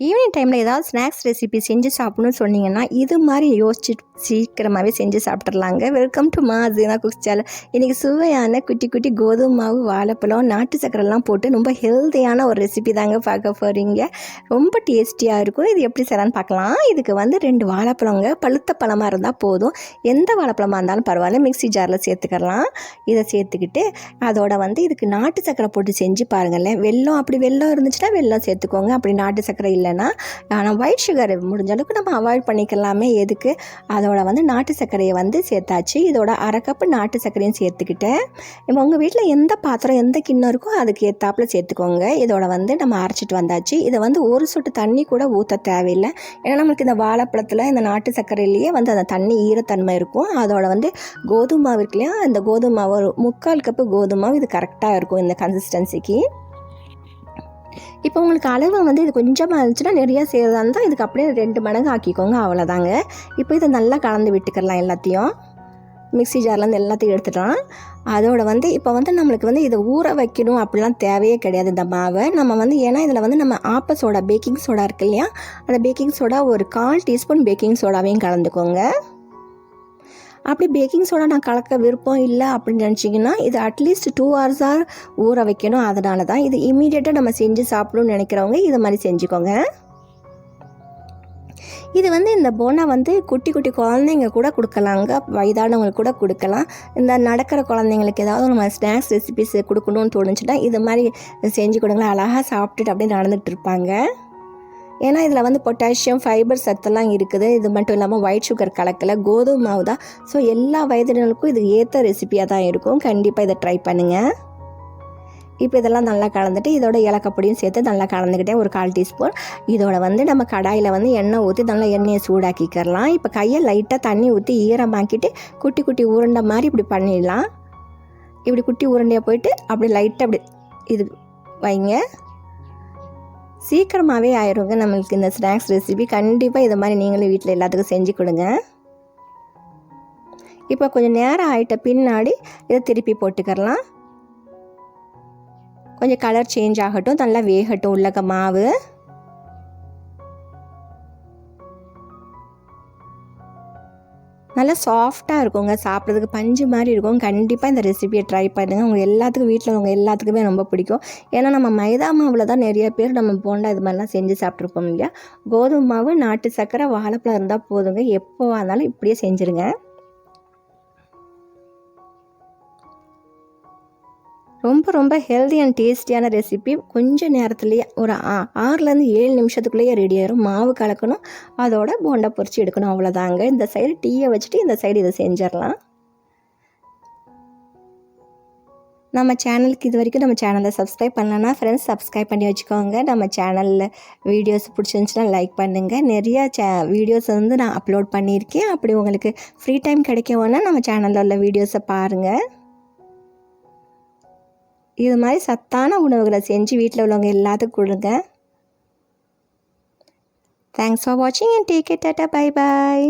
Evening டைமில் ஏதாவது snacks recipe செஞ்சு சாப்பிடணும்னு சொன்னீங்கன்னா இது மாதிரி யோசிச்சு சீக்கிரமாகவே செஞ்சு சாப்பிட்றலாங்க வெல்கம் டு மா அதுனா குக் சேனல் இன்றைக்கி சுவையான குட்டி குட்டி கோதுமை மாவு வாழைப்பழம் நாட்டு சக்கரைலாம் போட்டு ரொம்ப ஹெல்த்தியான ஒரு ரெசிபி தாங்க பார்க்க போகிறீங்க ரொம்ப டேஸ்டியாக இருக்கும். இது எப்படி செய்யலான்னு பார்க்கலாம். இதுக்கு வந்து ரெண்டு வாழைப்பழங்க. பழுத்த பழமாக இருந்தால் போதும். எந்த வாழைப்பழமாக இருந்தாலும் பரவாயில்ல. மிக்ஸி ஜாரில் சேர்த்துக்கலாம். இதை சேர்த்துக்கிட்டு அதோட வந்து இதுக்கு நாட்டு சக்கரை போட்டு செஞ்சு பாருங்களேன். வெள்ளம் அப்படி வெள்ளம் இருந்துச்சுன்னா வெள்ளம் சேர்த்துக்கோங்க. அப்படி நாட்டு சக்கரை இல்லைன்னா ஆனால் ஒயிட் சுகர் முடிஞ்ச அளவுக்கு நம்ம அவாய்ட் பண்ணிக்கலாமே எதுக்கு? அதோட வந்து நாட்டு சர்க்கரையை வந்து சேர்த்தாச்சு. இதோட அரை கப்பு நாட்டு சர்க்கரையும் சேர்த்துக்கிட்டேன். இப்போ உங்கள் வீட்டில் எந்த பாத்திரம் எந்த கிண்ணம் இருக்கோ அதுக்கு ஏற்றாப்புல சேர்த்துக்கோங்க. இதோட வந்து நம்ம அரைச்சிட்டு வந்தாச்சு. இதை வந்து ஒரு சொட்டு தண்ணி கூட ஊற்ற தேவையில்லை. ஏன்னா நம்மளுக்கு இந்த வாழைப்பழத்தில் இந்த நாட்டு சர்க்கரையிலேயே வந்து அந்த தண்ணி ஈரத்தன்மை இருக்கும். அதோட வந்து கோதுமை மாவு இருக்கு இல்லையா கோதுமை ஒரு முக்கால் கப்பு கோதுமை இது கரெக்டாக இருக்கும் இந்த கன்சிஸ்டன்சிக்கு இப்போ உங்களுக்கு அளவு வந்து இது கொஞ்சமாக இருந்துச்சுன்னா நிறைய செய்கிறதா இருந்தால் இதுக்கு அப்படியே ரெண்டு மடங்கு ஆக்கிக்கோங்க அவ்வளோதாங்க இப்போ இதை நல்லா கலந்து விட்டுக்கலாம் எல்லாத்தையும். மிக்ஸி ஜார்லேருந்து எல்லாத்தையும் எடுத்துடலாம். அதோட வந்து இப்போ வந்து நம்மளுக்கு வந்து இதை ஊற வைக்கணும் அப்படிலாம் தேவையே கிடையாது இந்த மாவை. நம்ம வந்து ஏன்னா இதில் வந்து நம்ம ஆப்ப சோடா பேக்கிங் சோடா இருக்கு இல்லையா? அந்த பேக்கிங் சோடா ஒரு கால் டீஸ்பூன் பேக்கிங் சோடாவையும் கலந்துக்கோங்க. அப்படி பேக்கிங் சோடா நான் கலக்க விருப்பம் இல்லை அப்படின்னு நினச்சிங்கன்னா இது அட்லீஸ்ட் டூ ஹவர்ஸாக ஊற வைக்கணும். அதனால தான் இது இமீடியட்டாக நம்ம செஞ்சு சாப்பிடணும்னு நினைக்கிறவங்க இது மாதிரி செஞ்சுக்கோங்க. இது வந்து இந்த போனா வந்து குட்டி குட்டி குழந்தைங்க கூட கொடுக்கலாங்க வயதானவங்களுக்கு கூட கொடுக்கலாம். இந்த நடக்கிற குழந்தைங்களுக்கு ஏதாவது நம்ம ஸ்நாக்ஸ் ரெசிபிஸ் கொடுக்கணும்னு தோணுச்சுன்னா இது மாதிரி செஞ்சு கொடுங்களேன். அழகாக சாப்பிட்டுட்டு அப்படியே நடந்துகிட்டு இருப்பாங்க. ஏன்னா இதில் வந்து பொட்டாசியம் ஃபைபர் சத்தெல்லாம் இருக்குது. இது மட்டும் இல்லாமல் ஒயிட் சுகர் கலக்கல. கோதுமை மாவு தான். ஸோ எல்லா வயதினருக்கும் இது ஏற்ற ரெசிபியாக தான் இருக்கும். கண்டிப்பாக இதை ட்ரை பண்ணுங்கள் இப்போ இதெல்லாம் நல்லா கலந்துட்டு இதோட ஏலக்கப்பொடியும் சேர்த்து நல்லா கலந்துக்கிட்டே ஒரு கால் டீஸ்பூன். இதோட வந்து நம்ம கடாயில் வந்து எண்ணெய் ஊற்றி நல்லா எண்ணெயை சூடாக்கிக்கிறலாம் இப்போ கையை லைட்டாக தண்ணி ஊற்றி ஈரமாக்கிட்டு குட்டி குட்டி உருண்டை மாதிரி இப்படி பண்ணிடலாம். இப்படி குட்டி உருண்டையாக போயிட்டு அப்படி லைட்டாக அப்படி இது வைங்க. சீக்கிரமாகவே ஆயிருங்க. நம்மளுக்கு இந்த ஸ்நாக்ஸ் ரெசிபி கண்டிப்பாக இதை மாதிரி நீங்களும் வீட்டில் எல்லாத்துக்கும் செஞ்சு கொடுங்க. இப்போ கொஞ்சம் நேரம் ஆகிட்ட பின்னாடி இதை திருப்பி போட்டுக்கிறலாம். கொஞ்சம் கலர் சேஞ்ச் ஆகட்டும். நல்லா வேகட்டும். உள்ளக மாவு. நல்லா சாஃப்டாக இருக்குங்க. சாப்பிட்றதுக்கு பஞ்சு மாதிரி இருக்கும். கண்டிப்பாக இந்த ரெசிபியை ட்ரை பண்ணுங்கள் உங்கள் எல்லாத்துக்கும் வீட்டில் உங்கள் எல்லாத்துக்குமே ரொம்ப பிடிக்கும். ஏன்னா நம்ம மைதா மாவில் தான் நிறைய பேர் நம்ம போண்டா இது மாதிரிலாம் செஞ்சு சாப்பிட்ருப்போம் இல்லையா? கோதுமை மாவு நாட்டு சர்க்கரை வாழைப்பழம் இருந்தால் போதுங்க. எப்போ இருந்தாலும் இப்படியே செஞ்சுருங்க. ரொம்ப ரொம்ப ஹெல்தி அண்ட் டேஸ்டியான ரெசிபி கொஞ்சம் நேரத்துலேயே ஒரு ஆறுலேருந்து ஏழு நிமிஷத்துக்குள்ளேயே ரெடி ஆயிரும். மாவு கலக்கணும். அதோட போண்டா பொரிச்சு எடுக்கணும். அவ்வளோதாங்க இந்த சைடு டீயை வச்சுட்டு இந்த சைடு இதை செஞ்சிடலாம். நம்ம சேனலுக்கு இது வரைக்கும் நம்ம சேனலை சப்ஸ்கிரைப் பண்ணலன்னா ஃப்ரெண்ட்ஸ் சப்ஸ்கிரைப் பண்ணி வச்சுக்கோங்க. நம்ம சேனலில் வீடியோஸ் பிடிச்சிருந்துச்சுன்னா லைக் பண்ணுங்கள் நிறையா சே வீடியோஸ் வந்து நான் அப்லோட் பண்ணியிருக்கேன். அப்படி உங்களுக்கு ஃப்ரீ டைம் கிடைக்கவோன்னா நம்ம சேனலில் உள்ள வீடியோஸை பாருங்கள் இது மாதிரி சத்தான உணவுகளை செஞ்சு வீட்டில் உள்ளவங்க எல்லாத்துக்கும் கொடுங்க. தேங்க்ஸ் ஃபார் வாட்சிங் and take it tata bye bye